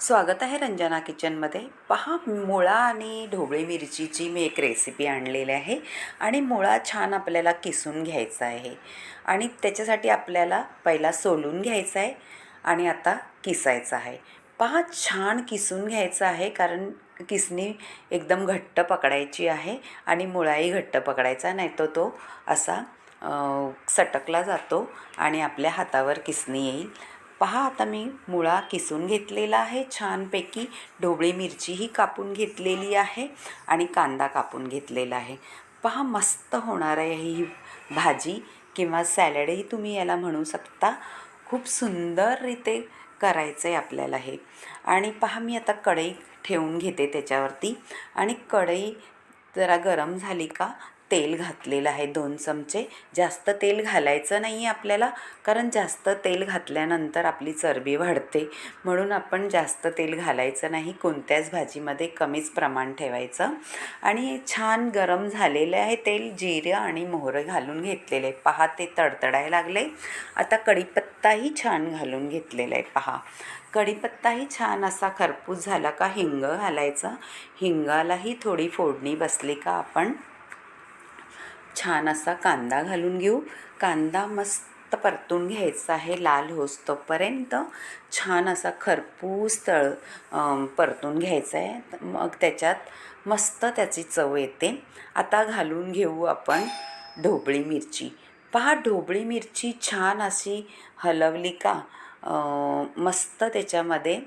स्वागत आहे रंजना किचनमध्ये. पहा मुळा आणि ढोबळी मिरचीची मी एक रेसिपी आणलेली आहे आणि मुळा छान आपल्याला किसून घ्यायचा आहे. आणि त्याच्यासाठी आपल्याला पहिला सोलून घ्यायचा आहे आणि आता किसायचा आहे. पहा छान किसून घ्यायचं आहे कारण किसणी एकदम घट्ट पकडायची आहे आणि मुळाही घट्ट पकडायचा नाही तर तो असा सटकला जातो आणि आपल्या हातावर किसणी येईल. पहा आता मी मुळा किसून घेतलेला आहे. छानपैकी ढोबळी मिरचीही कापून घेतलेली आहे आणि कांदा कापून घेतलेला आहे. पहा मस्त होणार आहे ही भाजी किंवा सॅलडही तुम्ही याला म्हणू शकता. खूप सुंदररीते करायचं आहे आपल्याला हे. आणि पहा मी आता कढई ठेवून घेते त्याच्यावरती. आणि कढई जरा गरम झाली का तेल घातलेलं आहे दोन चमचे. जास्त तेल घालायचं नाही आहे आपल्याला कारण जास्त तेल घातल्यानंतर आपली चरबी वाढते. म्हणून आपण जास्त तेल घालायचं नाही कोणत्याच भाजीमध्ये कमीच प्रमाण ठेवायचं. आणि छान गरम झालेलं आहे तेल जिरं आणि मोहरं घालून घेतलेले. आहे पहा ते तडतडायला लागले. आता कढीपत्ताही छान घालून घेतलेला आहे पहा. कढीपत्ताही छान असा खरपूस झाला का हिंग घालायचा? हिंगालाही थोडी फोडणी बसली का आपण? छान असा कांदा घालून घेऊ. कांदा मस्त परतून घ्यायचा आहे लाल होस्तोपर्यंत. छान असा खरपूस तळ परतून घ्यायचा आहे. मग त्याच्यात मस्त त्याची चव येते. आता घालून घेऊ आपण ढोबळी मिरची. पहा ढोबळी मिरची छान अशी हलवली का? मस्त त्याच्यामध्ये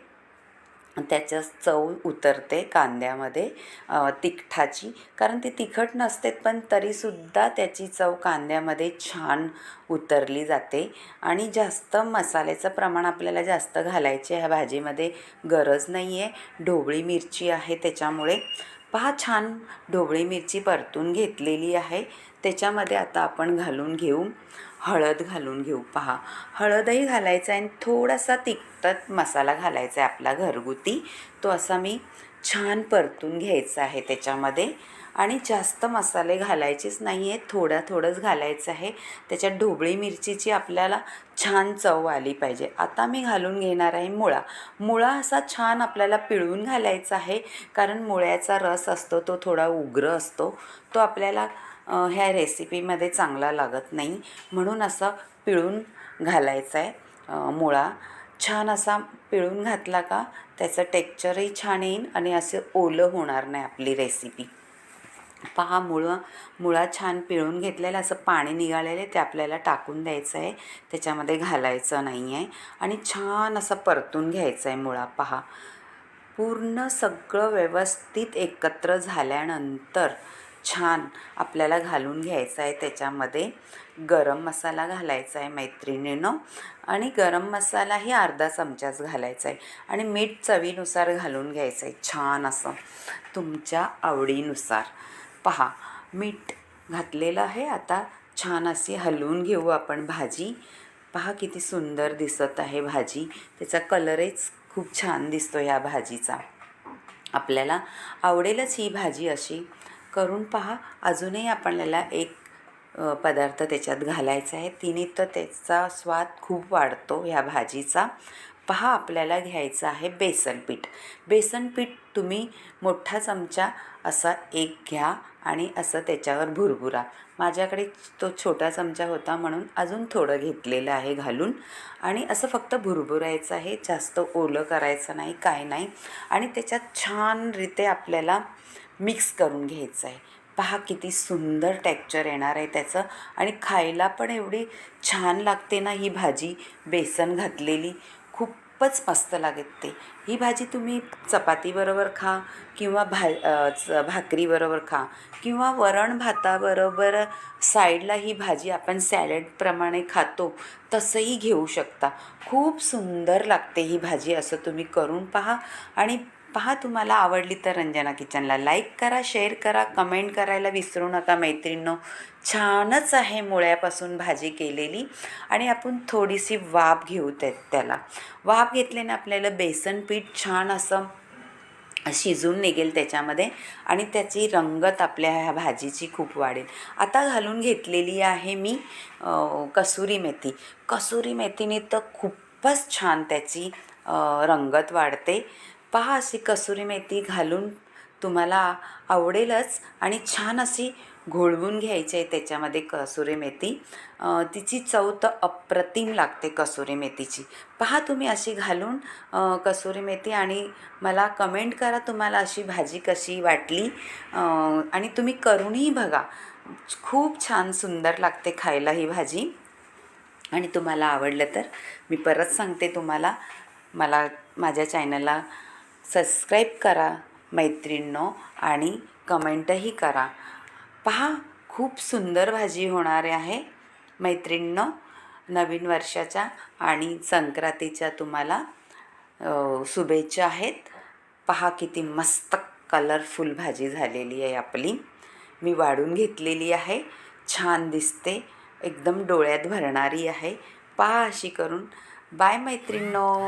त्याच्या चव उतरते कांद्यामध्ये तिखटाची. कारण ती तिखट नसते पण तरीसुद्धा त्याची चव कांद्यामध्ये छान उतरली जाते. आणि जास्त मसाल्याचं प्रमाण आपल्याला जास्त घालायचे ह्या भाजीमध्ये गरज नाही आहे ढोबळी मिरची आहे त्याच्यामुळे. पहा छान ढोबळी मिरची परतून घेतलेली आहे. त्याच्यामध्ये आता आपण घालून घेऊ. हळद घालून घेऊ पहा. हळदही घालायचा आहे आणि थोडासा तिखट मसाला घालायचा आहे आपला घरगुती. तो असा मी छान परतून घ्यायचं आहे त्याच्यामध्ये. आणि जास्त मसाले घालायचेच नाही आहे थोडा थोडंच घालायचं आहे. त्याच्यात ढोबळी मिरचीची आपल्याला छान चव आली पाहिजे. आता मी घालून घेणार आहे मुळा. मुळा असा छान आपल्याला पिळून घालायचा आहे कारण मुळ्याचा रस असतो तो थोडा उग्र असतो. तो आपल्याला ह्या रेसिपीमध्ये चांगला लागत नाही. म्हणून असं पिळून घालायचा आहे मुळा. छान असा पिळून घातला का त्याचं टेक्चरही छान येईन आणि असं ओलं होणार नाही आपली रेसिपी पहा मुळं मुळा छान पिळून घेतलेलं असं पाणी निघालेलं आहे ते आपल्याला टाकून द्यायचं आहे. त्याच्यामध्ये घालायचं नाही आहे. आणि छान असं परतून घ्यायचं आहे मुळा पहा. पूर्ण सगळं व्यवस्थित एकत्र झाल्यानंतर छान आपल्याला घालून घ्यायचा आहे. त्याच्यामध्ये गरम मसाला घालायचा आहे मैत्रिणीनं आणि गरम मसालाही अर्धा चमचाच घालायचा आहे. आणि मीठ चवीनुसार घालून घ्यायचं आहे. छान असं तुमच्या आवडीनुसार. पहा मीठ घातलेलं आहे. आता छान अशी हलवून घेऊ आपण भाजी. पहा किती सुंदर दिसत आहे भाजी. त्याचा कलरच खूप छान दिसतो ह्या भाजीचा. आपल्याला आवडेलच ही भाजी अशी. करून पहा. अजूनही आपल्याला एक पदार्थ त्याच्यात घालायचा आहे. तिने तर त्याचा स्वाद खूप वाढतो ह्या भाजीचा. पहा आपल्याला घ्यायचं आहे बेसन पीठ. बेसन पीठ तुम्ही मोठा चमचा असा एक घ्या आणि असं त्याच्यावर भुरभुरा. माझ्याकडे तो छोटा चमचा होता म्हणून अजून थोडं घेतलेलं आहे घालून. आणि असं फक्त भुरभुरायचं आहे. जास्त ओलं करायचं नाही काय नाही. आणि त्याच्यात छानरीते आपल्याला मिक्स करून घ्यायचं आहे. पहा किती सुंदर टेक्चर येणार आहे त्याचं. आणि खायला पण एवढी छान लागते ना ही भाजी. बेसन घातलेली. खूपच मस्त लागते ही भाजी तुम्ही चपातीबरोबर खा किंवा भा च- भाकरीबरोबर खा किंवा वरण भाताबरोबर साईडला ही भाजी आपण सॅलडप्रमाणे खातो तसंही घेऊ शकता. खूप सुंदर लागते ही भाजी असं तुम्ही करून पहा. आणि पहा तुम्हाला आवडली तर रंजना किचनला लाईक करा शेअर करा कमेंट करायला विसरू नका मैत्रिणींनो. छानच आहे मुळ्यापासून भाजी केलेली आणि आपण थोडीशी वाफ घेऊ त्यात त्याला. वाफ घेतल्याने आपल्याला बेसन पीठ छान असं शिजून निघेल त्याच्यामध्ये आणि त्याची रंगत आपल्या ह्या भाजीची खूप वाढेल. आता घालून घेतलेली आहे मी कसुरी मेथी. कसुरी मेथीने तर खूपच छान त्याची रंगत वाढते. पहा अशी कसुरी मेथी घालून तुम्हाला आवडेलच आणि छान अशी घोळवून घ्यायची आहे त्याच्यामध्ये कसुरी मेथी. तिची चव तर अप्रतिम लागते कसुरी मेथीची. पहा तुम्ही अशी घालून कसुरी मेथी आणि मला कमेंट करा तुम्हाला अशी भाजी कशी वाटली. आणि तुम्ही करूनही बघा. खूप छान सुंदर लागते खायला ही भाजी. आणि तुम्हाला आवडलं तर मी परत सांगते तुम्हाला. मला माझ्या चॅनलला सबस्क्राईब करा मैत्रिणींनो आणि कमेंटही करा. पहा खूप सुंदर भाजी होणार आहे. मैत्रिणींनो नवीन वर्षाच्या आणि संक्रांतीच्या तुम्हाला शुभेच्छा आहेत. पहा किती मस्त कलरफुल भाजी झालेली आहे आपली. मी वाढून घेतलेली आहे. छान दिसते. एकदम डोळ्यात भरणारी आहे. पहा अशी करून. बाय मैत्रिणींनो.